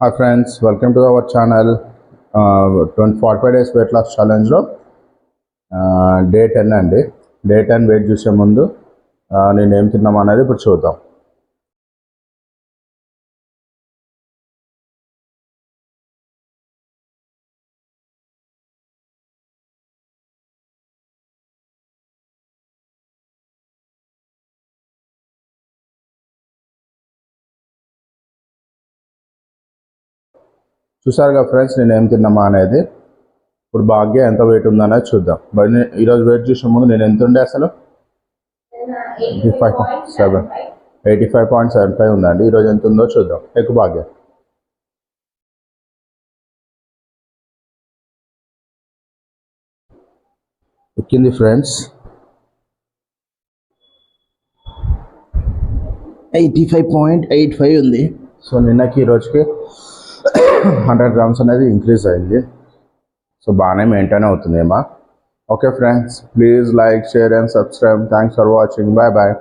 Hi friends welcome to our channel twenty forty five days weight loss ఛాలెంజ్లో day ten అండి. Day ten weight చూసే ముందు uh, నేను ఏం తిన్నాం అనేది ఇప్పుడు చూద్దాం. చూసారుగా ఫ్రెండ్స్ నేను ఏం తిన్నామా అనేది? ఇప్పుడు భాగ్య ఎంత వెయిట్ ఉందనేది చూద్దాం. బట్ నేను ఈరోజు వెయిట్ చూసే ముందు నేను ఎంత ఉండే అసలు? Eighty five seven eighty five point seven five ఉందండి ఈరోజు ఎంత ఉందో చూద్దాం. ఎక్కువ భాగ్య. ఎక్కింది friends. Eighty five point eight five ఉంది. సో నిన్నకి ఈ రోజుకి హండ్రెడ్ గ్రామ్స్ అనేది ఇంక్రీజ్ అయింది. సో బాగానే మెయింటైన్ అవుతుంది ఏమా. Okay friends please like share and subscribe thanks for watching bye bye